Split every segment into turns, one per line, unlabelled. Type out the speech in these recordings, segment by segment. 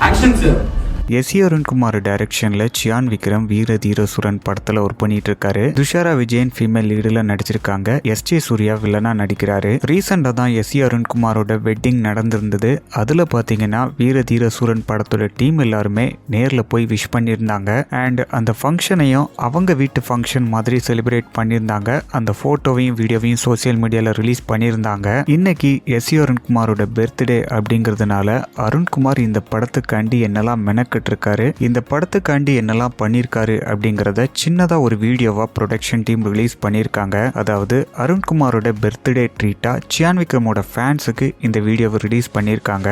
Actions sir
yes Arunkumar டைரக்ஷன்ல சியான் விக்ரம் வீர தீரசுரன் படத்துல ஒர்க் பண்ணிட்டு இருக்காரு துஷாரா விஜயன் ஃபீமேல் லீடுல நடிச்சிருக்காங்க. எஸ். ஜே. சூர்யா வில்லனா நடிக்கிறாரு. ரீசெண்டா தான் எஸ். அருண்குமாரோட வெட்டிங் நடந்திருந்தது. அதுல பாத்தீங்கன்னா வீர தீரசுரன் படத்தோட டீம் எல்லாருமே நேர்ல போய் விஷ் பண்ணியிருந்தாங்க. அண்ட் அந்த ஃபங்க்ஷனையும் அவங்க வீட்டு ஃபங்க்ஷன் மாதிரி செலிப்ரேட் பண்ணியிருந்தாங்க. அந்த போட்டோவையும் வீடியோவையும் சோசியல் மீடியால ரிலீஸ் பண்ணியிருந்தாங்க. இன்னைக்கு எஸ். அருண்குமாரோட பர்த்டே அப்படிங்கிறதுனால அருண்குமார் இந்த படத்துக்காண்டி என்னெல்லாம் மெனக்கு மெனக்கிட்டு இருக்காரு இந்த படத்துக்காண்டி என்னெல்லாம் பண்ணியிருக்காரு அப்படிங்கிறத சின்னதா ஒரு வீடியோவா ப்ரொடக்ஷன் டீம் ரிலீஸ் பண்ணியிருக்காங்க அதாவது அருண்குமாரோட பர்த்டே ட்ரீட்டா சியான் விக்ரமோட ஃபேன்ஸுக்கு இந்த வீடியோவை ரிலீஸ் பண்ணியிருக்காங்க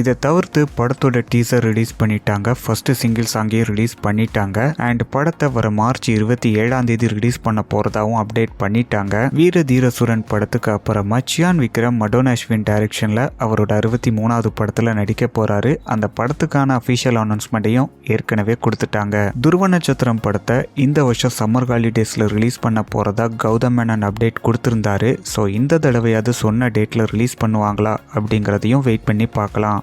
இதை தவிர்த்து படத்தோட டீசர் ரிலீஸ் பண்ணிட்டாங்க. ஃபர்ஸ்ட் சிங்கிள் சாங்கையும் ரிலீஸ் பண்ணிட்டாங்க. அண்ட் படத்தை வர மார்ச் இருபத்தி ஏழாம் தேதி ரிலீஸ் பண்ண போறதாவும் அப்டேட் பண்ணிட்டாங்க. வீர தீரசுரன் படத்துக்கு அப்புறமா சியான் விக்ரம் மடோன் அஸ்வின் டைரக்ஷன்ல அவரோட அறுபத்தி மூணாவது படத்துல நடிக்க போறாரு. அந்த படத்துக்கான அஃபிஷியல் அனௌன்ஸ்மெண்ட்டையும் ஏற்கனவே கொடுத்துட்டாங்க. துருவ நட்சத்திரம் படத்தை இந்த வருஷம் சம்மர் ஹாலிடேஸ்ல ரிலீஸ் பண்ண போறதா கௌதம் மேனன் அப்டேட் கொடுத்திருந்தாரு. ஸோ இந்த தடவையாவது சொன்ன டேட்ல ரிலீஸ் பண்ணுவாங்களா அப்படிங்கிறதையும் வெயிட் பண்ணி பார்க்கலாம்.